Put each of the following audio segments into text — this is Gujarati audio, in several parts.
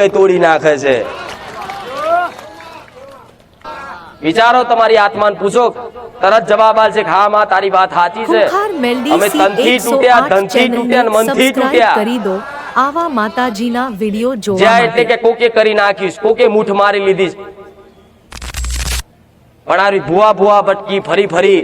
કઈ તોડી નાખે છે? વિચારો તમારી આત્માને પૂછો. તરત જવાબ આવશે હા માં તારી વાત સાચી છે. અમે તનથી તૂટ્યા ધનથી તૂટ્યા મનથી તૂટ્યા. કરી દો. આવા માતાજીના વિડિયો જોવા જ્યાં એટલે કે કોકે કરી નાખીશ કોકે મૂઠ મારી લીધી. પણ આ ભૂવા ભૂવા ભટકી ફરી ફરી.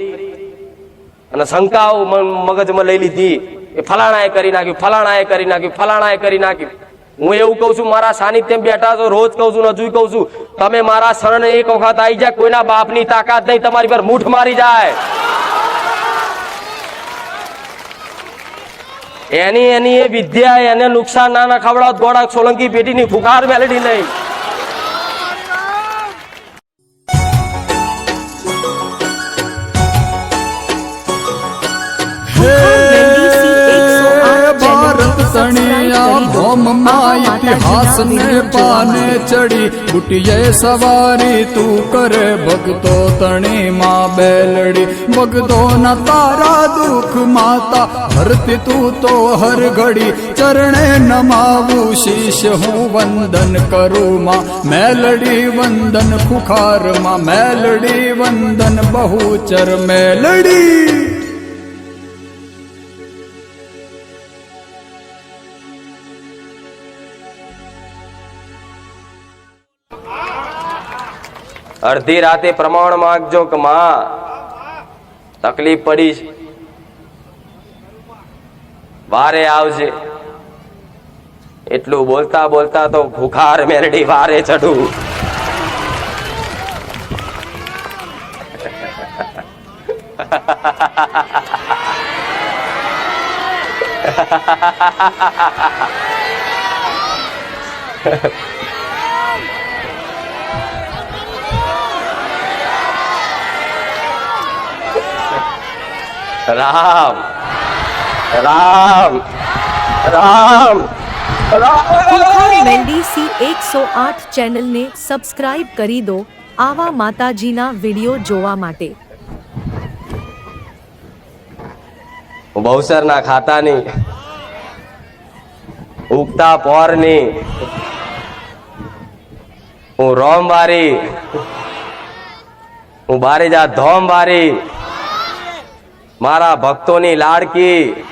અને શંકાઓ મ- મગજમાં લઈ લીધી. એ ફલાણાએ કરી નાખ્યું ફલાણાએ કરી નાખ્યું ફલાણાએ કરી નાખ્યું. હું એવું કહું છું, મારા સાનિધ્યમ બેઠા છો, રોજ કહું છું હજુ કહું છું, તમે મારા શરણ એક વખત આવી જાય કોઈના બાપની તાકાત નહીં, તમારી પર મૂઠ મારી જાય. એની એની એ વિદ્યા, એને નુકસાન ના ના ખવડાવ ગોળા સોલંકી પેટીની ફુકાર મેલેડી નહીં તણિયા સબસ્ક્રાઇબ કરી દો. ભોમમાં આવા ઇતિહાસ માતાજીના ને વિડિયો જોવા પાને. ચડી. ઉઠીએ સવારી તું કરે ભક્તો તણીમાં બેલડી. ભક્તો ના તારા દુઃખ માતા હરતી તું તો હર ઘડી. ચરણે નમાવું શીશ હું વંદન કરું માં. મેલડી વંદન ખુખારમાં મેલડી વંદન બહુચર. મેલડી. અડધી રાતે પ્રમાણ માગજો કે માં, તકલીફ પડી છે. વારે આવજે એટલું બોલતા બોલતા તો ભૂખાર મેરડી વારે ચડું રામ રામ રામ મેલડી સી 108 ચેનલને સબસ્ક્રાઇબ કરી દો આવા માતાજીના વીડિયો જોવા માટે. બહુસરના ખાતાની ઉગતા પોરની હું રોમ રોમવારી હું બારીજા ધોમવારી મારા ભક્તોની લાડકી,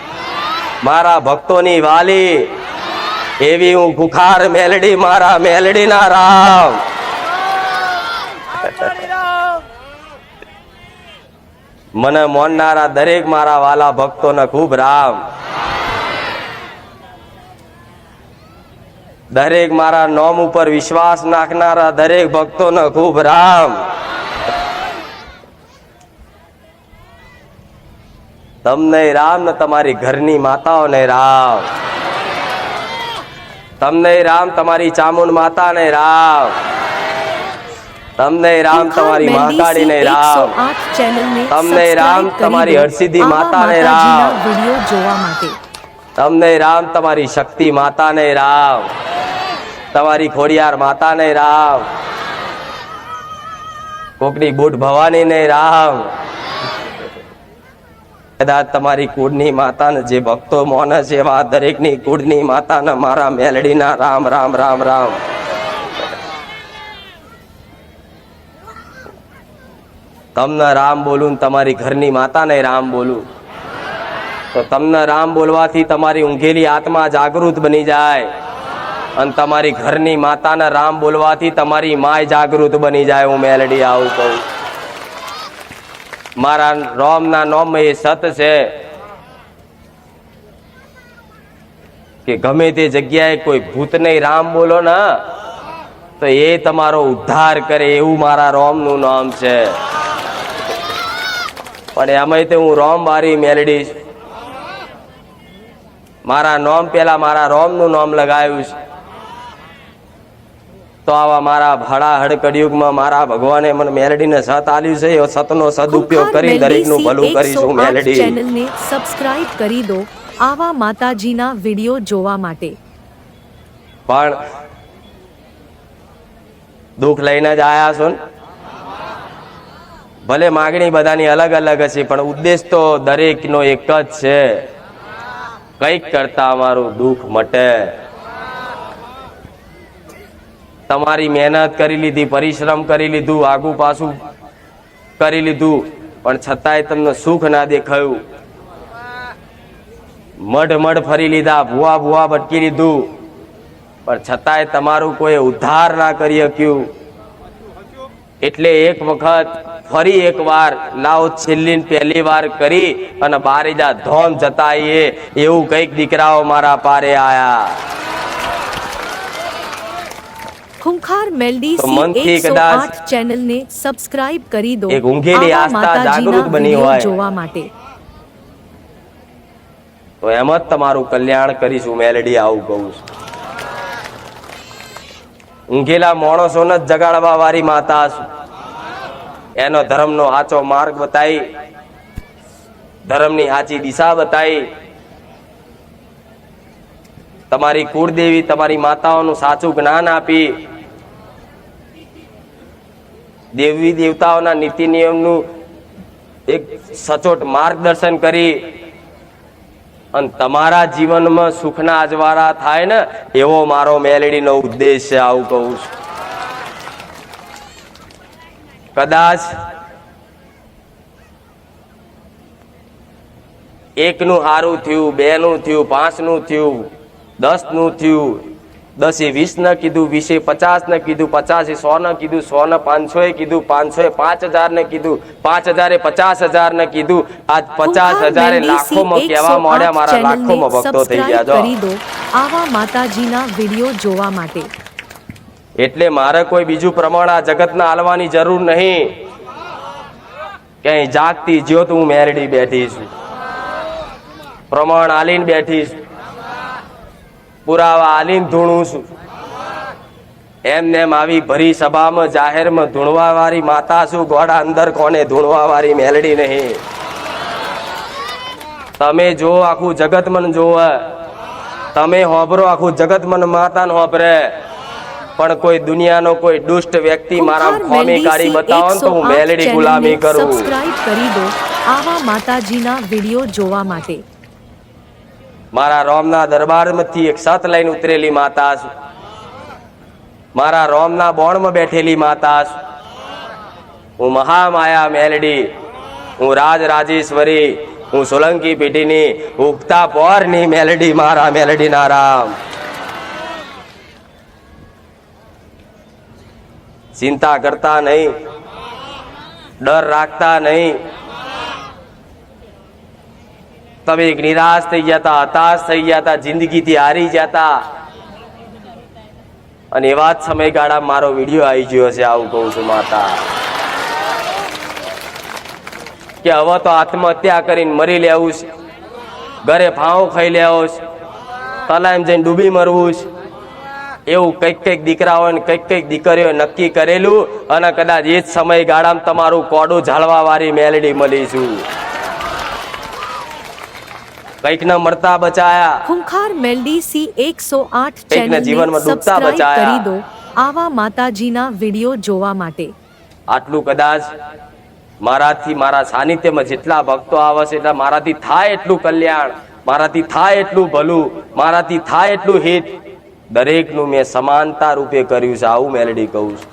મારા ભક્તોની વાલી, એવી હું ભુખાર મેલડી, મારા મેલડીના રામ. મને મોનનારા દરેક મારા વાલા ભક્તોને ખૂબ રામ. દરેક મારા નોમ ઉપર વિશ્વાસ નાખનારા દરેક ભક્તોને ખૂબ રામ. તમને રામ ને તમારી ઘરની માતાઓને રામ. તમને રામ તમારી ચામુંડ માતાને રામ. તમને રામ તમારી મહાકાળીને રામ. તમને રામ તમારી હરસિદ્ધિ રામ. વિડિયો જોવા માટે. તમને રામ તમારી શક્તિ માતા ને રામ. તમારી ખોડિયાર માતા ને રામ. કોકની બુટ ભવાનીને રામ. કદાચ તમારી કુળની માતાને જે ભક્તો મોન છે એવા દરેકની કુળની માતાને મારા મેલડીના રામ રામ રામ રામ. તમને રામ બોલું તમારી ઘરની માતાને રામ બોલું. તો તમને રામ બોલવાથી તમારી ઊંઘેલી આત્મા જાગૃત બની જાય. અને તમારી ઘરની માતાને રામ બોલવાથી તમારી માય જાગૃત બની જાય, હું મેલડી આવું કહું. મારા રોમના નોમ એ સત છે કે ગમે તે જગ્યાએ કોઈ ભૂતને રામ બોલો ને, તો એ તમારો ઉદ્ધાર કરે એવું મારા રોમનું નામ છે. પણ એમાંય તે હું રોમ બારી મેલડી મારા નોમ પેલા મારા રોમનું નામ લગાવ્યું છે. તો આવા મારા ભાડા હડ કળિયુગમાં મારા ભગવાને મને મેલડીને સત આલ્યું છે. એ સતનો સદુપયોગ કરી દરેકનું ભલું કરીશું મેલડી. ચેનલને સબસ્ક્રાઇબ કરી દો આવા માતાજીના વિડિયો જોવા માટે. પણ દુઃખ લઈને જ આયા છો ને? ભલે માગણી બધાની અલગ અલગ હશે પણ ઉદ્દેશ તો દરેકનો એક જ છે. કંઈક કરતા અમારું દુઃખ મટે. તમારી મહેનત કરી લીધી, પરિશ્રમ કરી લીધું, આગું પાછું કરી લીધું, પણ છતાંય તમને સુખ ના દેખાયું. મઢ મઢ ફરી લીધા, ભૂવા ભૂવા ભટકી લીધું, પણ છતાંય તમારું કોઈ ઉદ્ધાર ના કરી શક્યું. એટલે એક વખત ફરી એક વાર લાવો છેલ્લી પહેલી વાર કરી અને બારીજા ધોમ જતા એવું કંઈક દીકરાઓ મારા પારે આયા. ખૂંખાર મેલડી સી એકસો ચેનલને સબસ્ક્રાઇબ કરી દો. એક ઊંઘેલી આસ્થા જાગૃત બની હોય. જોવા માટે. તો એમ જ તમારું કલ્યાણ કરીશું મેલડી આવું કહું છું. ઊંઘેલા માણસોને જ જગાડવા વાળી માતા છું. એનો ધર્મનો સાચો માર્ગ બતાવી ધર્મની સાચી દિશા બતાવી તમારી કુળદેવી તમારી માતાઓનું સાચું જ્ઞાન આપી દેવી દેવતાઓના નીતિ નિયમનું એક સચોટ માર્ગદર્શન કરી અને તમારા જીવનમાં સુખના અજવાળા થાય ને, એવો મારો મેલેડીનો ઉદ્દેશ છે, આવું કહું છું. કદાચ એકનું સારું થયું, બેનું થયું, પાંચનું થયું, દસનું થયું દસે વીસ ને કીધું વીસે પચાસ ને કીધું પચાસે સો ને કીધું સો ને પાંચસો એ કીધું પાંચસો એ પાંચ હજાર ને કીધું પાંચ હજારે પચાસ હજાર ને કીધું. આજ પચાસ હજારે લાખોમાં કહેવા 108 મારા લાખો લાખોમાં ભક્તો થઈ ગયા છો આવા માતાજીના વીડિયો જોવા માટે. એટલે મારે કોઈ બીજું પ્રમાણ આ જગતના હાલવાની જરૂર નહીં. ક્યાંય જાગતી જ્યોત હું મેરડી બેઠી છું. પ્રમાણ આલીને બેઠી છું. પુરાવા આલીને ધૂણું છું. એમને એમ આવી ભરી સભામાં જાહેરમાં ધૂણવા વાળી માતા છું. ગોડા અંદર કોને ધૂણવા વાળી મેલડી નહીં. તમે જો આખું જગત મન જોવે તમે હોભરો આખું જગત મન માતા હોભરે. પણ કોઈ દુનિયાનો કોઈ દુષ્ટ વ્યક્તિ મારા ખોમી કાઢી બતાવો ને તો હું મેલડી ગુલામી કરું. સબસ્ક્રાઇબ કરી દો આવા માતાજીના વીડિયો જોવા માટે. મારા રોમના દરબારમાંથી એક સત લઈને ઉતરેલી માતા મારા રોમના બોણમાં બેઠેલી માતા હું મહામાયા મેલડી, હું રાજ રાજેશ્વરી હું સોલંકી પેઢીની ઉગતા પોરની મેલડી, મારા મેલડીના રામ. ચિંતા કરતા નહીં, ડર રાખતા નહીં તમે એક નિરાશ થઈ હતા હતાશ થઈ હતા જિંદગીથી હારી હતા અને એવા જ સમયગાળા મારો વીડિયો આવી ગયો છે આવું કહું છું માતા કે હવે તો આત્મહત્યા કરીને મરી લેવું છે ઘરે ફાંવ ખાઈ લેવો છે, તલાઈમ જઈને ડૂબી મરવું છે, એવું કંઈક કંઈક દીકરાઓ કંઈક કંઈક દીકરીઓ નક્કી કરેલું, અને કદાચ એ જ સમયગાળામાં તમારું કોડું ઝાલવા વાળી મેલડી મળીશું કંઈક ના મળતા બચાયા. ખુંખાર મેલડી સી એકસો આઠ ચેનલ જીવનમાં ડૂબતા બચાયા. કરી દો. આવા માતાજીના વીડિયો જોવા માટે. આટલું કદાચ મારાથી મારા સાનિધ્યમાં જેટલા ભક્તો આવે છે એટલા મારાથી થાય એટલું કલ્યાણ મારાથી થાય એટલું ભલું મારાથી થાય એટલું હિત. દરેકનું મેં સમાનતા રૂપે કર્યું છે આવું મેલડી કહું છું.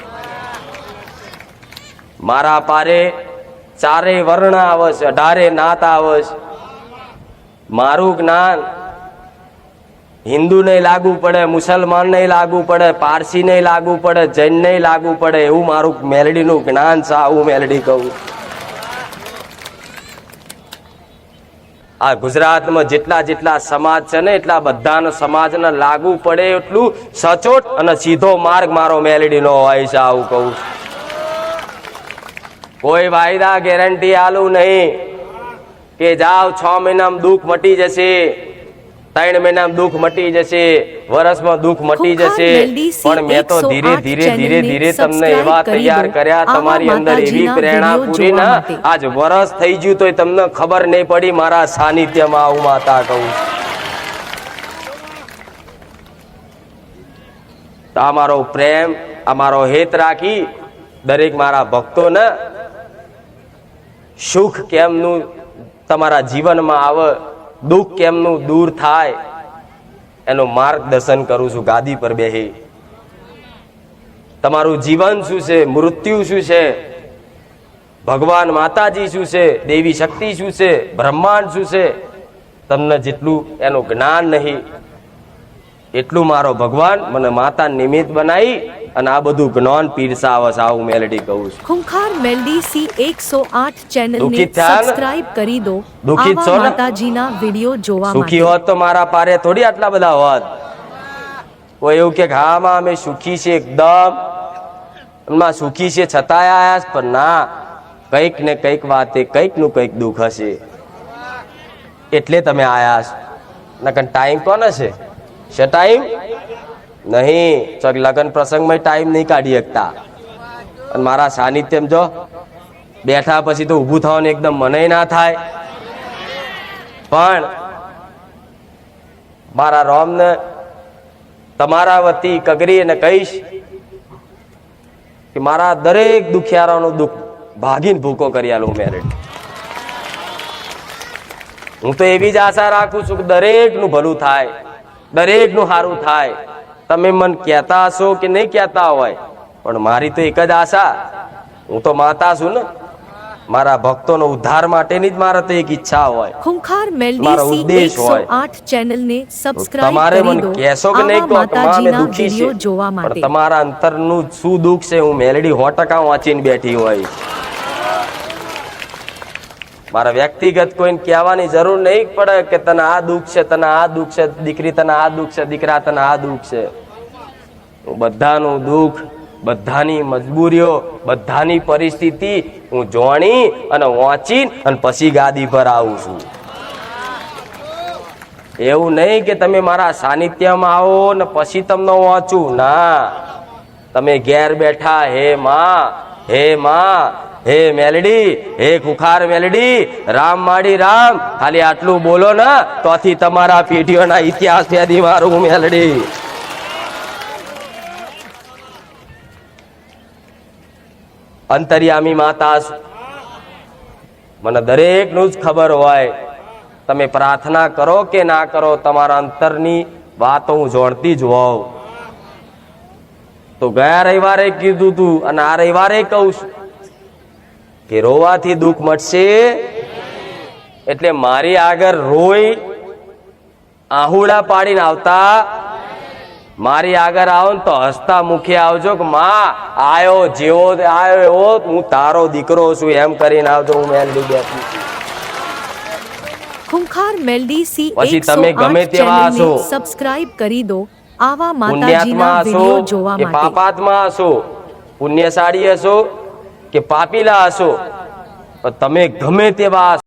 મારા પારે ચારે વર્ણ આવે છે અઢારે નાત આવે છે. મારું જ્ઞાન હિન્દુ નહીં લાગુ પડે મુસલમાન નહીં લાગુ પડે પારસી નહીં લાગુ પડે જૈન નહીં લાગુ પડે, એવું મારું મેલડીનું જ્ઞાન છે, આવું મેલડી કહું. આ ગુજરાતમાં જેટલા જેટલા સમાજ છે ને, એટલા બધાના સમાજને લાગુ પડે એટલું સચોટ અને સીધો માર્ગ મારો મેલડીનો હોય છે, આવું કહું કોઈ વાયદા ગેરંટી આલું નહીં. કે જાઓ છ મહિનામાં દુઃખ મટી જશે. ત્રણ મહિનામાં દુઃખ મટી જશે. વર્ષમાં દુઃખ મટી જશે. પણ મેં તો ધીરે ધીરે ધીરે ધીરે તમને એવા તૈયાર કર્યા તમારી અંદર એવી પ્રેરણા પૂરી ના આજ વરસ થઈ ગયું તોય તમને ખબર નહીં પડી મારા સાનિધ્યમાં આવું માતા કહું અમારો પ્રેમ અમારો હેત રાખી દરેક મારા ભક્તોને સુખ કેમનું તમારા જીવનમાં આવે, દુઃખ કેમનું દૂર થાય, એનું માર્ગદર્શન કરું છું, ગાદી પર બેહી. તમારું જીવન શું છે, મૃત્યુ શું છે, ભગવાન માતાજી શું છે, દેવી શક્તિ શું છે, બ્રહ્માંડ શું છે, તમને જેટલું એનું જ્ઞાન નહીં, એટલું મારો ભગવાન મને માતા નિમિત્ત બનાવી અને આ બધું જ્ઞાન પીરસાવસ આવું મેલેડી કહું છું. ખુંખાર મેલડી સી એકસો આઠ ચેનલને દુઃખિત થયા ને? સબસ્ક્રાઇબ કરી દો. દુઃખિત છો? માતાજીના વિડિયો જોવા સુખી હોત તો મારા પારે થોડી આટલા બધા હોત. કોઈ એવું કે હા માં અમે સુખી છે એકદમ. એમાં સુખી છે છતાંય આયા પણ ના. કંઈક ને કંઈક વાતે કંઈકનું કંઈક દુઃખ હશે. એટલે તમે આયા છો. ટાઈમ કોને છે? છે ટાઈમ નહીં, ચોક લગ્ન પ્રસંગમાં ટાઈમ નહીં કાઢી શકતા. અને મારા સાનિધ્યમ જો, બેઠા પછી તો ઊભું થવાનું એકદમ મને ના થાય. પણ મારા રોમને તમારા વતી કગરી અને કહીશ કે મારા દરેક દુખિયારાનું દુઃખ ભાગીને ભૂકો કરી આલું મેરેટ હું તો એવી જ આશા રાખું છું કે દરેકનું ભલું થાય, દરેકનું સારું થાય. તમે મન કહેતા હશો કે નહીં કહેતા હોય? પણ મારી તો એક જ આશા. હું તો માતા છું ને. મારા ભક્તોનો ઉદ્ધાર માટેની જ મારે તો એક ઈચ્છા હોય. ખુંખાર મેલડી મારો ઉદ્દેશ હોય. આઠ ચેનલને સબસ્ક્રાઇબ તમારે મને કહેશો કે નહીં તો તમારે દુઃખી છે. જોવા માટે. તમારા અંતરનું શું દુઃખ છે? હું મેલડી સો ટકા વાંચીને બેઠી હોય. મારા વ્યક્તિગત કોઈને કહેવાની જરૂર નહીં પડે કે તને આ દુઃખ છે, તને આ દુઃખ છે, દીકરી તને આ દુઃખ છે, દીકરા તને આ દુઃખ છે. હું બધાનું દુઃખ, બધાની મજબૂરીઓ, બધાની પરિસ્થિતિ હું જોણી અને વાંચી અને પછી ગાદી પર આવું છું. એવું નહીં કે તમે મારા સાનિધ્યમાં આવો ને પછી તમને વાંચું. ના. તમે ઘેર બેઠા, હે માં હે માં હે મેલડી, હે ખુખાર મેલડી, રામ માડી રામ. ખાલી આટલું બોલો ને તોથી તમારા પેઢીઓના ઇતિહાસ યાદી મારું મેલડી. અંતર્યામી માતા. મને દરેકનું જ ખબર હોય, તમે પ્રાર્થના કરો કે ના કરો, તમારા અંતરની વાતો હું જોડતી જ હોઉં. તો ગયા રવિવારે કીધું તું, અને આ રવિવારે કહું છું. કે રોવાથી દુઃખ મટશે એટલે મારી આગળ રોઈ આહુડા પાડીને આવતા? મારી આગળ આવો ને તો હસતા મુખે આવજો કે માં આયો જેવો આયો એવો હું તારો દીકરો છું એમ કરીને આવજો હું મેલડી બેઠી ખુંખાર મેલડી સી પછી તમે ગમે તેવા હશો. સબસ્ક્રાઇબ કરી દો આવા માતાજીના વિડિયો જોવા માટે. પાપાત્મા હશો? પુણ્યશાળી હશો? કે પાપીલા હશો પણ તમે ગમે તેવા